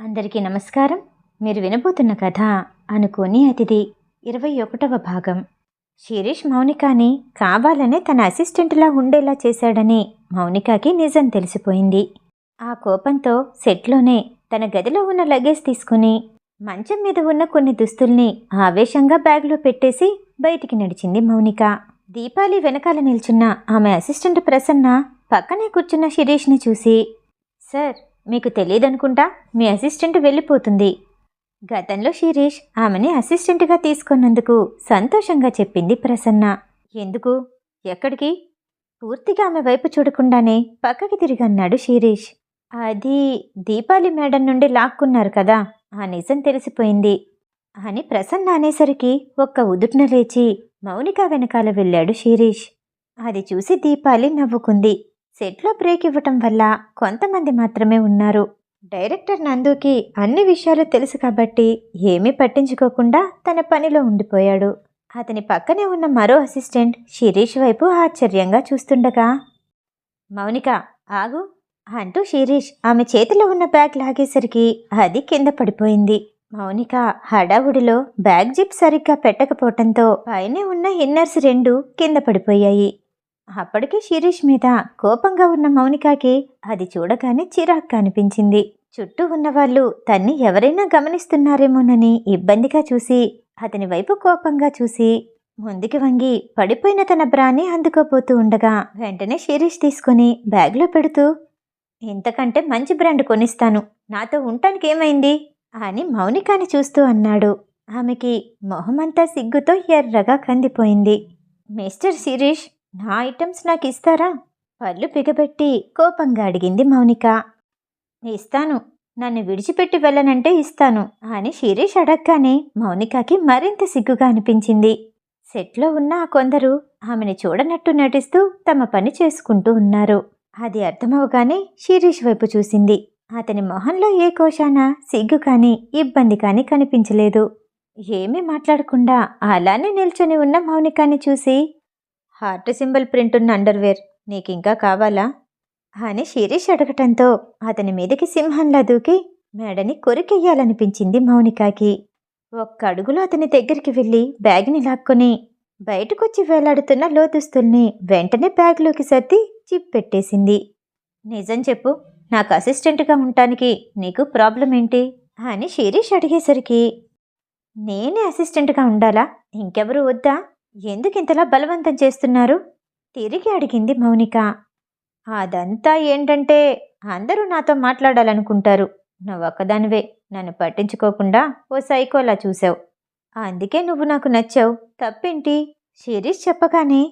అందరికీ నమస్కారం. మీరు వినబోతున్న కథ అనుకోని అతిథి ఇరవై ఒకటవ భాగం. శిరీష్ మౌనికాని కావాలనే తన అసిస్టెంట్లా ఉండేలా చేశాడని మౌనికాకి నిజం తెలిసిపోయింది. ఆ కోపంతో సెట్లోనే తన గదిలో ఉన్న లగేజ్ తీసుకుని మంచం మీద ఉన్న కొన్ని దుస్తుల్ని ఆవేశంగా బ్యాగ్లో పెట్టేసి బయటికి నడిచింది మౌనిక. దీపాలి వెనకాల నిల్చున్న ఆమె అసిస్టెంట్ ప్రసన్న పక్కనే కూర్చున్న శిరీష్ని చూసి సార్ మీకు తెలియదనుకుంటా మీ అసిస్టెంట్ వెళ్ళిపోతుంది. గతంలో శిరీష్ ఆమెని అసిస్టెంట్గా తీసుకున్నందుకు సంతోషంగా చెప్పింది ప్రసన్న. ఎందుకు? ఎక్కడికి? పూర్తిగా ఆమె వైపు చూడకుండానే పక్కకి తిరిగి అన్నాడు శిరీష్. అది దీపాలి మేడం నుండి లాక్కున్నారు కదా ఆ నిజం తెలిసిపోయింది అని ప్రసన్న అనేసరికి ఒక్క ఉదుట్న లేచి మౌనిక వెనకాల వెళ్ళాడు శిరీష్. అది చూసి దీపాలి నవ్వుకుంది. సెట్లో బ్రేక్ ఇవ్వటం వల్ల కొంతమంది మాత్రమే ఉన్నారు. డైరెక్టర్ నందుకి అన్ని విషయాలు తెలుసు కాబట్టి ఏమీ పట్టించుకోకుండా తన పనిలో ఉండిపోయాడు. అతని పక్కనే ఉన్న మరో అసిస్టెంట్ శిరీష్ వైపు ఆశ్చర్యంగా చూస్తుండగా మౌనిక ఆగు అంటూ శిరీష్ ఆమె చేతిలో ఉన్న బ్యాగ్ లాగేసరికి అది కింద పడిపోయింది. మౌనిక హడావుడిలో బ్యాగ్ జిప్ సరిగ్గా పెట్టకపోవటంతో పైనే ఉన్న ఇన్నర్స్ రెండు కింద పడిపోయాయి. అప్పటికే శిరీష్ మీద కోపంగా ఉన్న మౌనికాకి అది చూడగానే చిరాగ్గా అనిపించింది. చుట్టూ ఉన్నవాళ్ళు తన్ని ఎవరైనా గమనిస్తున్నారేమోనని ఇబ్బందిగా చూసి అతని వైపు కోపంగా చూసి ముందుకి వంగి పడిపోయిన తన బ్రాని అందుకోపోతూ ఉండగా వెంటనే శిరీష్ తీసుకొని బ్యాగ్లో పెడుతూ ఇంతకంటే మంచి బ్రాండ్ కొనిస్తాను. నాతో ఉండటానికి ఏమైంది అని మౌనికాని చూస్తూ అన్నాడు. ఆమెకి మొహమంతా సిగ్గుతో ఎర్రగా కందిపోయింది. మిస్టర్ శిరీష్ నా ఐటమ్స్ నాకు ఇస్తారా పళ్ళు పిగబెట్టి కోపంగా అడిగింది మౌనిక. ఇస్తాను. నన్ను విడిచిపెట్టి వెళ్ళనంటే ఇస్తాను అని శిరీష్ అడగగానే మౌనికకి మరింత సిగ్గుగా అనిపించింది. సెట్లో ఉన్న ఆ కొందరు ఆమెను చూడనట్టు నటిస్తూ తమ పని చేసుకుంటూ ఉన్నారు. అది అర్థమవగానే శిరీష్ వైపు చూసింది. అతని మొహంలో ఏ కోశాన సిగ్గు కానీ ఇబ్బంది కానీ కనిపించలేదు. ఏమీ మాట్లాడకుండా అలానే నిల్చొని ఉన్న మౌనికాని చూసి హార్ట్ సింబల్ ప్రింట్ ఉన్న అండర్వేర్ నీకింకా కావాలా? అని శిరీష్ అడగటంతో అతని మీదకి సింహంలా దూకి మేడని కొరికెయ్యాలనిపించింది మౌనికాకి. ఒక్క అడుగులో అతని దగ్గరికి వెళ్ళి బ్యాగ్ని లాక్కొని బయటకొచ్చి వేలాడుతున్న లోదుస్తుల్ని వెంటనే బ్యాగ్లోకి సర్ది చిప్ పెట్టేసింది నిజం చెప్పు నాకు అసిస్టెంట్గా ఉండటానికి నీకు ప్రాబ్లం ఏంటి అని శిరీష్ అడిగేసరికి నేనే అసిస్టెంట్గా ఉండాలా? ఇంకెవరు వద్దా? ఎందుకు ఇంతలా బలవంతం చేస్తున్నారు? తిరిగి అడిగింది మౌనిక. అదంతా ఏంటంటే అందరూ నాతో మాట్లాడాలనుకుంటారు. నువ్వు ఒక్కదానివే. నన్ను పట్టించుకోకుండా ఓ సైకోలా చూసావు. అందుకే నువ్వు నాకు నచ్చావు. తప్పేంటి? శిరీష్ చెప్పగానే.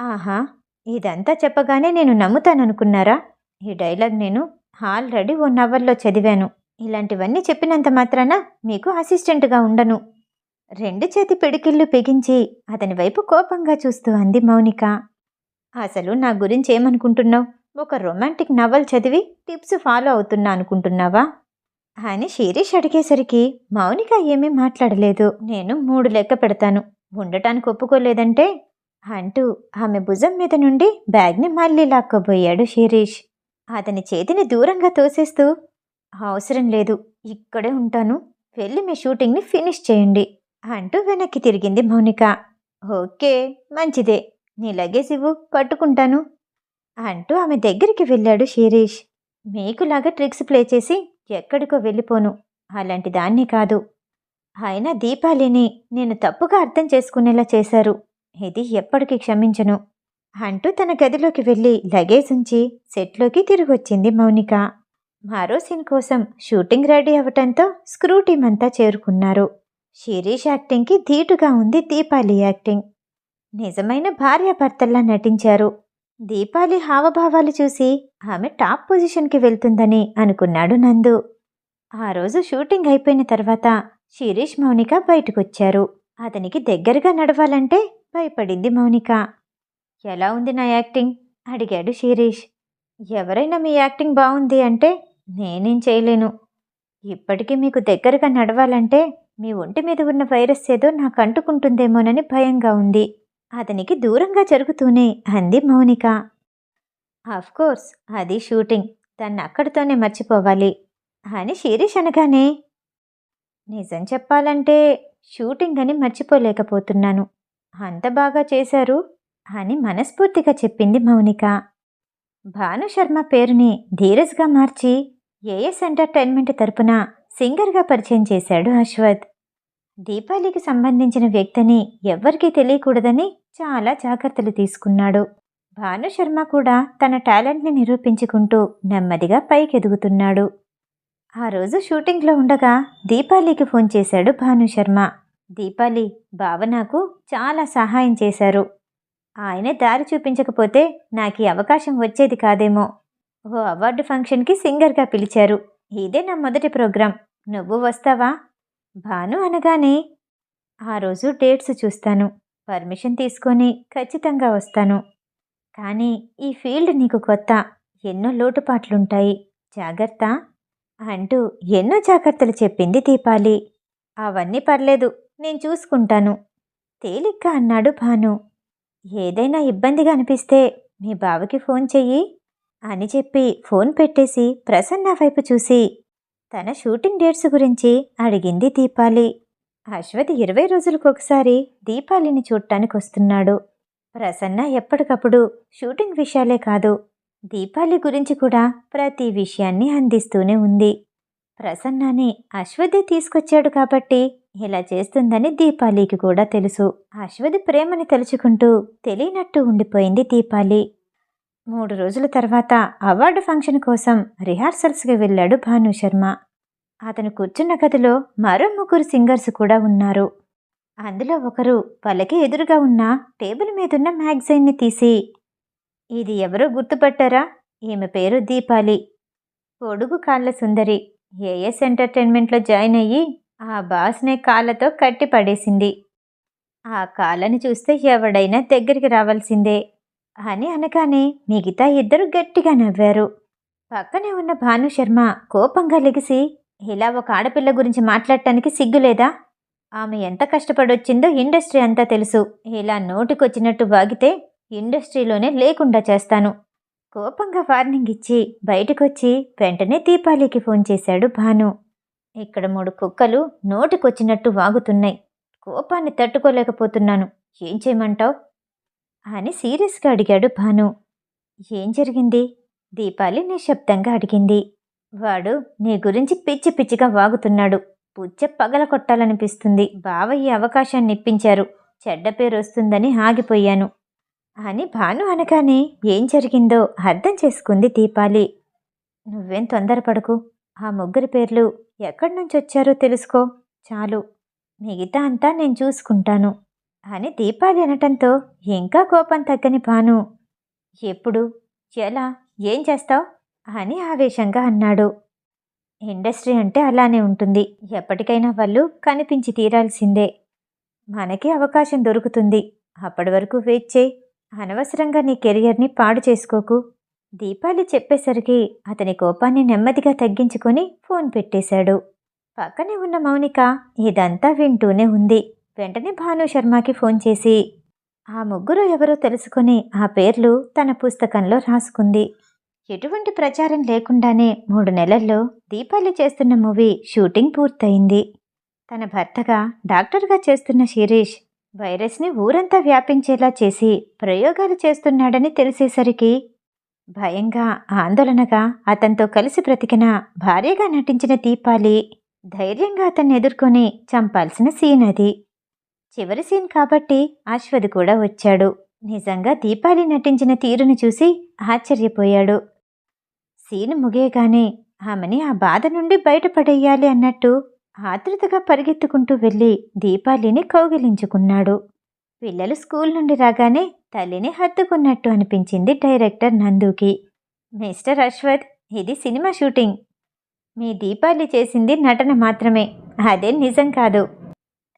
ఆహా ఇదంతా చెప్పగానే నేను నమ్ముతాననుకున్నారా? ఈ డైలాగ్ నేను ఆల్రెడీ ఓ నవల్లో చదివాను. ఇలాంటివన్నీ చెప్పినంత మాత్రాన మీకు అసిస్టెంట్గా ఉండను. రెండు చేతి పిడికిళ్ళు పెగించి అతని వైపు కోపంగా చూస్తూ అంది మౌనిక. అసలు నా గురించి ఏమనుకుంటున్నావు? ఒక రొమాంటిక్ నవల్ చదివి టిప్స్ ఫాలో అవుతున్నా అనుకుంటున్నావా? అని శిరీష్ అడిగేసరికి మౌనిక ఏమీ మాట్లాడలేదు. నేను మూడు లెక్క పెడతాను. ఉండటానికి ఒప్పుకోలేదంటే? అంటూ ఆమె భుజం మీద నుండి బ్యాగ్ని మళ్ళీ లాక్కోబోయాడు శిరీష్. అతని చేతిని దూరంగా తోసేస్తూ అవసరం లేదు. ఇక్కడే ఉంటాను. వెళ్ళి మీ షూటింగ్ని ఫినిష్ చేయండి. అంటూ వెనక్కి తిరిగింది మౌనిక. ఓకే మంచిదే. నీ లగేజ్ ఇవ్వు పట్టుకుంటాను అంటూ ఆమె దగ్గరికి వెళ్ళాడు శిరీష్. మీకులాగా ట్రిక్స్ ప్లే చేసి ఎక్కడికో వెళ్ళిపోను. అలాంటి దాన్ని కాదు. అయినా దీపాలిని నేను తప్పుగా అర్థం చేసుకునేలా చేశారు. ఇది ఎప్పటికీ క్షమించను అంటూ తన గదిలోకి వెళ్ళి లగేజ్ ఉంచి సెట్లోకి తిరిగొచ్చింది మౌనిక. మరో సీన్ కోసం షూటింగ్ రెడీ అవటంతో స్క్రూ అంతా చేరుకున్నారు. శిరీష్ యాక్టింగ్కి ధీటుగా ఉంది దీపాలి యాక్టింగ్. నిజమైన భార్యాభర్తల్లా నటించారు. దీపాలి హావభావాలు చూసి ఆమె టాప్ పొజిషన్కి వెళ్తుందని అనుకున్నాడు నందు. ఆ రోజు షూటింగ్ అయిపోయిన తర్వాత శిరీష్ మౌనిక బయటకొచ్చారు. అతనికి దగ్గరగా నడవాలంటే భయపడింది మౌనిక. ఎలా ఉంది నా యాక్టింగ్? అడిగాడు శిరీష్. ఎవరైనా మీ యాక్టింగ్ బాగుంది అంటే నేనేం చేయలేను. ఇప్పటికీ మీకు దగ్గరగా నడవాలంటే మీ ఒంటి మీద ఉన్న వైరస్ ఏదో నాకు అంటుకుంటుందేమోనని భయంగా ఉంది. అతనికి దూరంగా జరుగుతూనే అంది మౌనిక. కోర్స్ అది షూటింగ్. దాన్ని అక్కడితోనే మర్చిపోవాలి. అని శిరీష్ అనగానే నిజం చెప్పాలంటే షూటింగ్ అని మర్చిపోలేకపోతున్నాను. అంత బాగా చేశారు అని మనస్ఫూర్తిగా చెప్పింది మౌనిక. భాను శర్మ పేరుని ధీరజ్గా మార్చి ఏఎస్ ఎంటర్టైన్మెంట్ తరపున సింగర్గా పరిచయం చేశాడు అశ్వత్. దీపాలికి సంబంధించిన వ్యక్తిని ఎవ్వరికీ తెలియకూడదని చాలా జాగ్రత్తలు తీసుకున్నాడు. భాను శర్మ కూడా తన టాలెంట్ని నిరూపించుకుంటూ నెమ్మదిగా పైకెదుగుతున్నాడు. ఆ రోజు షూటింగ్లో ఉండగా దీపాలికి ఫోన్ చేశాడు భాను శర్మ. దీపాలి బావ నాకు చాలా సహాయం చేశారు. ఆయనే దారి చూపించకపోతే నాకు ఈ అవకాశం వచ్చేది కాదేమో. ఓ అవార్డు ఫంక్షన్కి సింగర్గా పిలిచారు. ఇదే నా మొదటి ప్రోగ్రాం. నువ్వు వస్తావా? భాను అనగానే ఆ రోజు డేట్స్ చూస్తాను. పర్మిషన్ తీసుకొని ఖచ్చితంగా వస్తాను. కానీ ఈ ఫీల్డ్ నీకు కొత్త. ఎన్నో లోటుపాట్లుంటాయి. జాగ్రత్త అంటూ ఎన్నో జాగ్రత్తలు చెప్పింది దీపాలి. అవన్నీ పర్లేదు. నేను చూసుకుంటాను. తేలిగ్గా అన్నాడు భాను. ఏదైనా ఇబ్బందిగా అనిపిస్తే మీ బావకి ఫోన్ చెయ్యి అని చెప్పి ఫోన్ పెట్టేసి ప్రసన్న వైపు చూసి తన షూటింగ్ డేట్స్ గురించి అడిగింది దీపాలి. అశ్వతి ఇరవై రోజులకు ఒకసారి దీపాలిని చూడటానికి వస్తున్నాడు ప్రసన్న ఎప్పటికప్పుడు షూటింగ్ విషయాలే కాదు దీపాలి గురించి కూడా ప్రతి విషయాన్ని అందిస్తూనే ఉంది. ప్రసన్నాని అశ్వతి తీసుకొచ్చాడు కాబట్టి ఇలా చేస్తుందని దీపాలికి కూడా తెలుసు. అశ్వతి ప్రేమని తలుచుకుంటూ తెలియనట్టు ఉండిపోయింది దీపాలి. మూడు రోజుల తర్వాత అవార్డు ఫంక్షన్ కోసం రిహార్సల్స్కి వెళ్ళాడు భాను శర్మ. అతను కూర్చున్న గదిలో మరో ముగ్గురు సింగర్స్ కూడా ఉన్నారు. అందులో ఒకరు పలకి ఎదురుగా ఉన్న టేబుల్ మీదున్న మ్యాగజైన్ని తీసి ఇది ఎవరో గుర్తుపట్టారా? ఈమె పేరు దీపాలి. పొడుగు కాళ్ళ సుందరి. ఏఎస్ ఎంటర్టైన్మెంట్లో జాయిన్ అయ్యి ఆ బాస్నే కాళ్ళతో కట్టి పడేసింది. ఆ కాళ్ళని చూస్తే ఎవడైనా దగ్గరికి రావాల్సిందే. అని అనగానే మిగతా ఇద్దరు గట్టిగా నవ్వారు. పక్కనే ఉన్న భాను శర్మ కోపంగా లెగిసి ఇలా ఒక ఆడపిల్ల గురించి మాట్లాడటానికి సిగ్గులేదా ఆమె ఎంత కష్టపడొచ్చిందో ఇండస్ట్రీ అంతా తెలుసు. ఇలా నోటికొచ్చినట్టు వాగితే ఇండస్ట్రీలోనే లేకుండా చేస్తాను. కోపంగా వార్నింగ్ ఇచ్చి బయటకొచ్చి వెంటనే దీపాలికి ఫోన్ చేశాడు భాను. ఇక్కడ మూడు కుక్కలు నోటికొచ్చినట్టు వాగుతున్నాయి. కోపాన్ని తట్టుకోలేకపోతున్నాను. ఏం చేయమంటావు? అని సీరియస్గా అడిగాడు భాను. ఏం జరిగింది? దీపాలి నిశ్శబ్దంగా అడిగింది. వాడు నీ గురించి పిచ్చి పిచ్చిగా వాగుతున్నాడు. పుచ్చ పగల కొట్టాలనిపిస్తుంది. బావ ఈ అవకాశాన్ని ఇప్పించారు. చెడ్డ పేరు వస్తుందని ఆగిపోయాను. అని భాను అనగానే ఏం జరిగిందో అర్థం చేసుకుంది దీపాలి. నువ్వేం తొందరపడకు. ఆ ముగ్గురి పేర్లు ఎక్కడి నుంచి వచ్చారో తెలుసుకో. చాలు. మిగతా అంతా నేను చూసుకుంటాను. అని దీపాలి అనటంతో ఇంకా కోపం తగ్గని భాను. ఎప్పుడు? ఎలా? ఏం చేస్తావు? అని ఆవేశంగా అన్నాడు. ఇండస్ట్రీ అంటే అలానే ఉంటుంది. ఎప్పటికైనా వాళ్ళు కనిపించి తీరాల్సిందే. మనకి అవకాశం దొరుకుతుంది. అప్పటి వరకు వెయిట్ చేయి. అనవసరంగా నీ కెరియర్ని పాడు చేసుకోకు. దీపాలి చెప్పేసరికి అతని కోపాన్ని నెమ్మదిగా తగ్గించుకొని ఫోన్ పెట్టేశాడు. పక్కనే ఉన్న మౌనిక ఇదంతా వింటూనే ఉంది. వెంటనే భాను శర్మకి ఫోన్ చేసి ఆ ముగ్గురు ఎవరో తెలుసుకొని ఆ పేర్లు తన పుస్తకంలో రాసుకుంది. ఎటువంటి ప్రచారం లేకుండానే మూడు నెలల్లో దీపాలి చేస్తున్న మూవీ షూటింగ్ పూర్తయింది. తన భర్తగా డాక్టర్గా చేస్తున్న శిరీష్ వైరస్ని ఊరంతా వ్యాపించేలా చేసి ప్రయోగాలు చేస్తున్నాడని తెలిసేసరికి భయంగా ఆందోళనగా అతనితో కలిసి బ్రతికిన భార్యగా నటించిన దీపాలి ధైర్యంగా అతన్ని ఎదుర్కొని చంపాల్సిన సీన్ అది. చివరి సీన్ కాబట్టి అశ్వథ్ కూడా వచ్చాడు. నిజంగా దీపాలి నటించిన తీరును చూసి ఆశ్చర్యపోయాడు. సీన్ ముగియగానే ఆమెని ఆ బాధ నుండి బయటపడేయాలి అన్నట్టు ఆతృతగా పరిగెత్తుకుంటూ వెళ్ళి దీపాలిని కౌగిలించుకున్నాడు. పిల్లలు స్కూల్ నుండి రాగానే తల్లిని హత్తుకున్నట్టు అనిపించింది డైరెక్టర్ నందుకి. మిస్టర్ అశ్వథ్ ఇది సినిమా షూటింగ్. మీ దీపాలి చేసింది నటన మాత్రమే. అదే నిజం కాదు.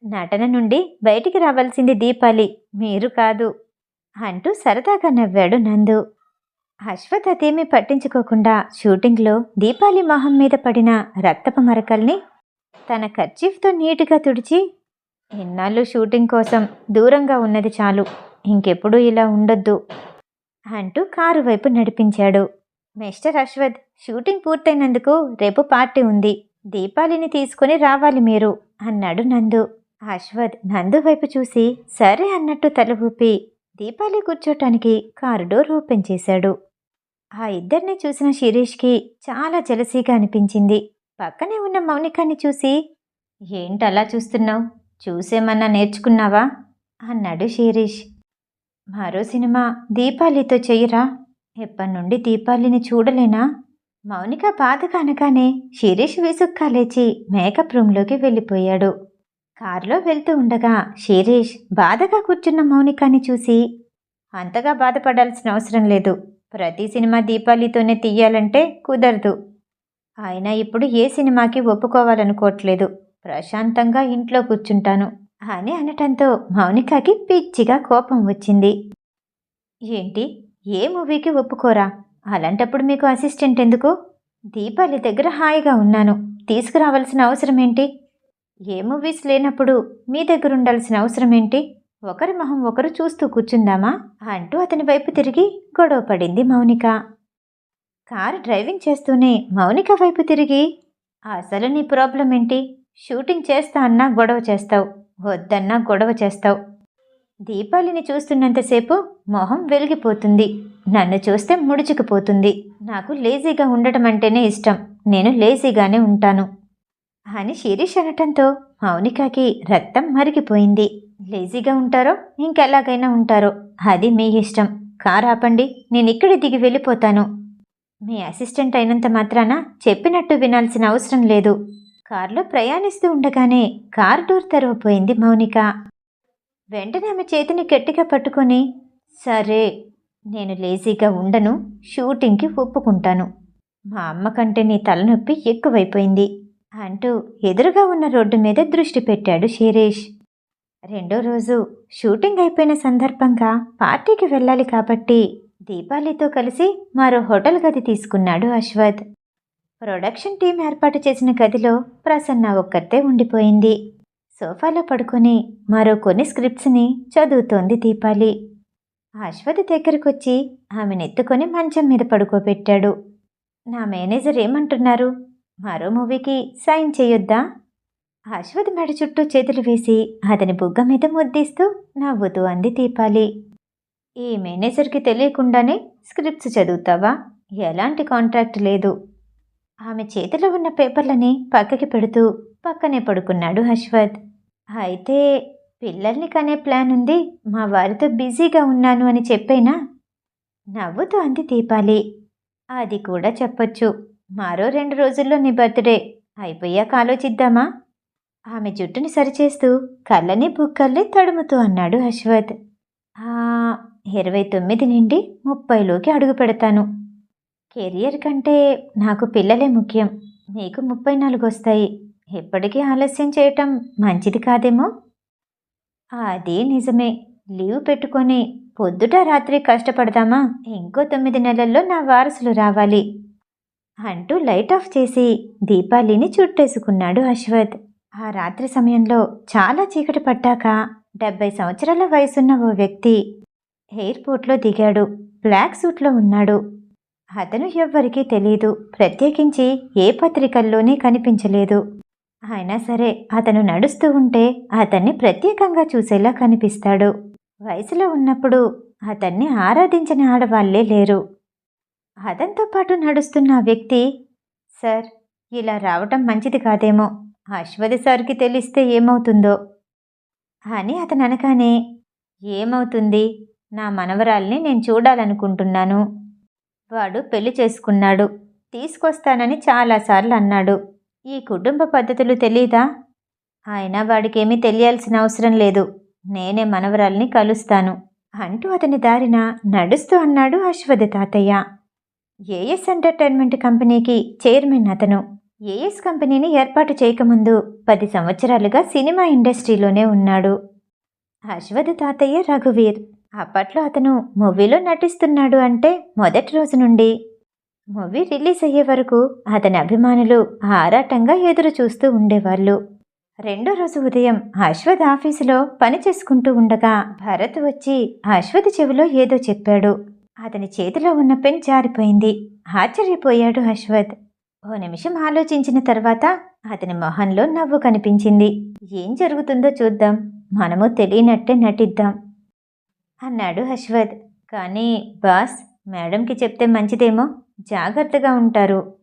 నటన నుండి బయటికి రావాల్సింది దీపాలి. మీరు కాదు అంటూ సరదాగా నవ్వాడు నందు. అశ్వథ్ అదేమీ పట్టించుకోకుండా షూటింగ్లో దీపాలి మొహం మీద పడిన రక్తపు మరకల్ని తన కర్చీఫ్తో నీటుగా తుడిచి ఇన్నాళ్ళు షూటింగ్ కోసం దూరంగా ఉన్నది చాలు ఇంకెప్పుడూ ఇలా ఉండొద్దు అంటూ కారు వైపు నడిపించాడు. మిస్టర్ అశ్వథ్ షూటింగ్ పూర్తయినందుకు రేపు పార్టీ ఉంది. దీపాలిని తీసుకుని రావాలి మీరు అన్నాడు నందు. అశ్వథ్ నందు వైపు చూసి సరే అన్నట్టు తల ఊపి దీపాలి కూర్చోటానికి కారిడోర్ ఓపెన్ చేశాడు. ఆ ఇద్దరిని చూసిన శిరీష్కి చాలా జలసీగా అనిపించింది. పక్కనే ఉన్న మౌనికాన్ని చూసి ఏంటలా చూస్తున్నావు? చూసేమన్నా నేర్చుకున్నావా? అన్నాడు శిరీష్. మరో సినిమా దీపాలితో చెయ్యరా? ఎప్పటి నుండి దీపాలిని చూడలేనా? మౌనిక బాధగా అనగానే శిరీష్ విసుక్కాలేచి మేకప్ రూమ్లోకి వెళ్ళిపోయాడు. కారులో వెళ్తూ ఉండగా శిరీష్ బాధగా కూర్చున్న మౌనికాని చూసి అంతగా బాధపడాల్సిన అవసరం లేదు. ప్రతి సినిమా దీపావళితోనే తీయాలంటే కుదరదు. అయినా ఇప్పుడు ఏ సినిమాకి ఒప్పుకోవాలనుకోవట్లేదు. ప్రశాంతంగా ఇంట్లో కూర్చుంటాను అని అనటంతో మౌనికకి పిచ్చిగా కోపం వచ్చింది. ఏంటి? ఏ మూవీకి ఒప్పుకోరా? అలాంటప్పుడు మీకు అసిస్టెంట్ ఎందుకు? దీపావళి దగ్గర హాయిగా ఉన్నాను. తీసుకురావాల్సిన అవసరం ఏంటి ఏ మూవీస్ లేనప్పుడు మీ దగ్గర ఉండాల్సిన అవసరం ఏంటి ఒకరి మొహం ఒకరు చూస్తూ కూర్చుందామా? అంటూ అతని వైపు తిరిగి గొడవ పడింది మౌనిక. కారు డ్రైవింగ్ చేస్తూనే మౌనిక వైపు తిరిగి అసలు నీ ప్రాబ్లం ఏంటి? షూటింగ్ చేస్తా అన్నా గొడవ చేస్తావు. వద్దన్నా గొడవ చేస్తావు. దీపాలిని చూస్తున్నంతసేపు మొహం వెలిగిపోతుంది. నన్ను చూస్తే ముడుచుకుపోతుంది. నాకు లేజీగా ఉండటం అంటేనే ఇష్టం. నేను లేజీగానే ఉంటాను. అని శిరీష్ అనటంతో మౌనికకి రక్తం మరిగిపోయింది. లేజీగా ఉంటారో ఇంకెలాగైనా ఉంటారో అది మీ ఇష్టం. కారు ఆపండి నేను ఇక్కడే దిగి వెళ్ళిపోతాను. మీ అసిస్టెంట్ అయినంత మాత్రాన చెప్పినట్టు వినాల్సిన అవసరం లేదు. కారులో ప్రయాణిస్తూ ఉండగానే కార్ డోర్ తెరవపోయింది మౌనిక. వెంటనే ఆమె చేతిని గట్టిగా పట్టుకొని సరే నేను లేజీగా ఉండను షూటింగ్కి ఒప్పుకుంటాను. మా అమ్మ కంటే నీ తలనొప్పి ఎక్కువైపోయింది. అంటూ ఎదురుగా ఉన్న రోడ్డు మీద దృష్టి పెట్టాడు శిరీష్. రెండో రోజు షూటింగ్ అయిపోయిన సందర్భంగా పార్టీకి వెళ్ళాలి కాబట్టి దీపాలితో కలిసి మరో హోటల్ గది తీసుకున్నాడు అశ్వథ్ ప్రొడక్షన్ టీం ఏర్పాటు చేసిన గదిలో ప్రసన్న ఒక్కతే ఉండిపోయింది. సోఫాలో పడుకొని మరో కొన్ని స్క్రిప్ట్స్ని చదువుతోంది దీపాలి. అశ్వథ్ దగ్గరకొచ్చి ఆమెను ఎత్తుకొని మంచం మీద పడుకోబెట్టాడు. నా మేనేజర్ ఏమంటున్నారు? మరో మూవీకి సైన్ చేయొద్దా? అశ్వథ్ మెడ చుట్టూ చేతులు వేసి అతని బుగ్గ మీద ముద్దిస్తూ నవ్వుతూ అంది దీపాలి. ఈ మేనేజర్కి తెలియకుండానే స్క్రిప్ట్స్ చదువుతావా? ఎలాంటి కాంట్రాక్ట్ లేదు. ఆమె చేతిలో ఉన్న పేపర్లని పక్కకి పెడుతూ పక్కనే పడుకున్నాడు అశ్వథ్. అయితే పిల్లల్ని కనే ప్లాన్ ఉంది మా వారితో బిజీగా ఉన్నాను అని చెప్పేనా? నవ్వుతూ అంది దీపాలి. అది కూడా చెప్పొచ్చు. మరో రెండు రోజుల్లో నీ బర్త్డే. అయిపోయాక ఆలోచిద్దామా? ఆమె జుట్టుని సరిచేస్తూ కళ్ళని బుక్కల్ని తడుముతూ అన్నాడు అశ్వత్ ఇరవై తొమ్మిది నుండి ముప్పైలోకి అడుగు పెడతాను. కెరియర్ కంటే నాకు పిల్లలే ముఖ్యం. మీకు ముప్పై నాలుగు వస్తాయి. ఎప్పటికీ ఆలస్యం చేయటం మంచిది కాదేమో? అది నిజమే. లీవ్ పెట్టుకొని పొద్దుట రాత్రి కష్టపడదామా? ఇంకో తొమ్మిది నెలల్లో నా వారసులు రావాలి. అంటూ లైట్ ఆఫ్ చేసి దీపాలిని చుట్టేసుకున్నాడు అశ్వథ్ ఆ రాత్రి సమయంలో చాలా చీకటి పట్టాక డెబ్బై సంవత్సరాల వయసున్న ఓ వ్యక్తి ఎయిర్పోర్ట్లో దిగాడు. బ్లాక్ సూట్లో ఉన్నాడు. అతను ఎవ్వరికీ తెలియదు ప్రత్యేకించి ఏ పత్రికల్లోనే కనిపించలేదు. అయినా సరే అతను నడుస్తూ ఉంటే అతన్ని ప్రత్యేకంగా చూసేలా కనిపిస్తాడు. వయసులో ఉన్నప్పుడు అతన్ని ఆరాధించిన ఆడవాళ్ళే లేరు. అతనితో పాటు నడుస్తున్న వ్యక్తి సార్ ఇలా రావటం మంచిది కాదేమో. అశ్వతి సార్కి తెలిస్తే ఏమవుతుందో? అని అతను అనగానే ఏమవుతుంది? నా మనవరాల్ని నేను చూడాలనుకుంటున్నాను. వాడు పెళ్ళి చేసుకున్నాడు. తీసుకొస్తానని చాలాసార్లు అన్నాడు. ఈ కుటుంబ పద్ధతులు తెలీదా? ఆయన వాడికేమీ తెలియాల్సిన అవసరం లేదు. నేనే మనవరాల్ని కలుస్తాను. అంటూ అతని దారిన నడుస్తూ అన్నాడు అశ్వథ తాతయ్య. ఏఎస్ ఎంటర్టైన్మెంట్ కంపెనీకి చైర్మన్ అతను. ఏఎస్ కంపెనీని ఏర్పాటు చేయకముందు పది సంవత్సరాలుగా సినిమా ఇండస్ట్రీలోనే ఉన్నాడు. అశ్వథ్ తాతయ్య రఘువీర్. అప్పట్లో అతను మూవీలో నటిస్తున్నాడు అంటే మొదటి రోజు నుండి. మూవీ రిలీజ్ అయ్యే వరకు అతని అభిమానులు ఆరాటంగా ఎదురు చూస్తూ ఉండేవాళ్ళు. రెండో రోజు ఉదయం అశ్వథ్ ఆఫీసులో పని చేసుకుంటూ ఉండగా భరత్ వచ్చి అశ్వథ్ చెవిలో ఏదో చెప్పాడు. అతని చేతిలో ఉన్న పెన్ జారిపోయింది. ఆశ్చర్యపోయాడు అశ్వత్. ఓ నిమిషం ఆలోచించిన తర్వాత అతని మొహంలో నవ్వు కనిపించింది. ఏం జరుగుతుందో చూద్దాం. మనము తెలియనట్టే నటిద్దాం అన్నాడు అశ్వత్. కానీ బాస్ మేడంకి చెప్తే మంచిదేమో? జాగ్రత్తగా ఉంటారు.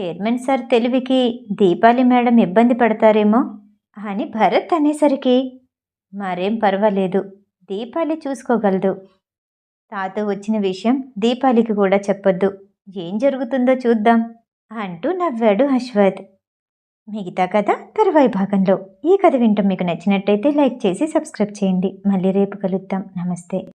చైర్మన్ సార్ తెలివికి దీపాలి మేడం ఇబ్బంది పడతారేమో? అని భరత్ అనేసరికి మరేం పర్వాలేదు. దీపాలి చూసుకోగలదు. తాత వచ్చిన విషయం దీపాలికి కూడా చెప్పొద్దు. ఏం జరుగుతుందో చూద్దాం అంటూ నవ్వాడు అశ్వథ్ మిగతా కథ తరువాయి భాగంలో. ఈ కథ వింటం మీకు నచ్చినట్టయితే లైక్ చేసి సబ్స్క్రైబ్ చేయండి. మళ్ళీ రేపు కలుద్దాం. నమస్తే.